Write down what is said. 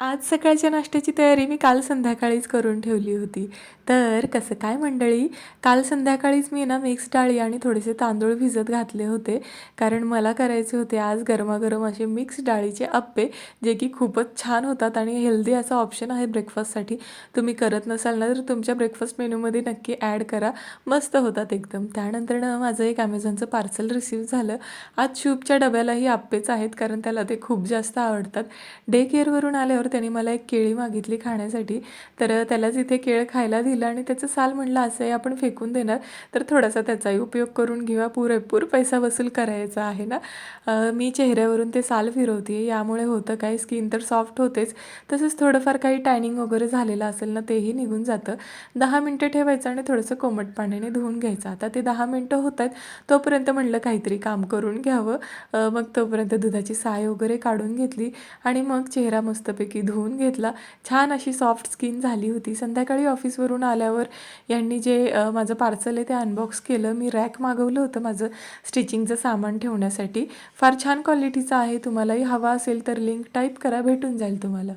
आज सकाळच्या नाश्त्याची तयारी मी काल संध्याकाळीच करून ठेवली होती. तर कसं काय मंडळी, काल संध्याकाळीच मी ना मिक्स डाळी आणि थोडेसे तांदूळ भिजत घातले होते. कारण मला करायचे होते आज गरमागरम असे मिक्स डाळीचे अप्पे, जे की खूपच छान होतात आणि हेल्दी असा ऑप्शन आहे ब्रेकफास्टसाठी. तुम्ही करत नसाल ना, तर तुमच्या ब्रेकफास्ट मेनूमध्ये नक्की ॲड करा. मस्त होतात एकदम. त्यानंतर ना माझं एक ॲमेझॉनचं पार्सल रिसीव्ह झालं. आज शूपच्या डब्यालाही अप्पेच आहेत, कारण त्याला ते खूप जास्त आवडतात. डे केअरवरून आल्यावर त्याने मला एक केळी मागितली खाण्यासाठी. तर त्यालाच इथे केळ खायला दिलं आणि त्याचं साल म्हणलं असं आहे आपण फेकून देणार. तर थोडासा त्याचाही उपयोग करून घेऊया पुरेपूर पैसा वसूल करायचा आहे ना? मी चेहऱ्यावरून ते साल फिरवते यामुळे होतं काय? स्किन तर सॉफ्ट होतेच. तसंच थोडंफार काही टॅनिंग वगैरे झालेलं असेल ना तेही निघून जातं. दहा मिनटं ठेवायचं आणि थोडंसं कोमट पाण्याने धुवून घ्यायचं. आता ते दहा मिनटं होत आहेत. तोपर्यंत म्हणलं काहीतरी काम करून घ्यावं. मग तोपर्यंत दुधाची साय वगैरे काढून घेतली आणि मग चेहरा मस्तपैकी की धुवून घेतला. छान अशी सॉफ्ट स्किन झाली होती. संध्याकाळी ऑफिसवरून आल्यावर यांनी जे माझं पार्सल आहे ते अनबॉक्स केलं. मी रॅक मागवलं होतं माझं स्टिचिंगचं सामान ठेवण्यासाठी. फार छान क्वालिटीचं आहे. तुम्हालाही हवा असेल तर लिंक टाईप करा. भेटून जाईल तुम्हाला.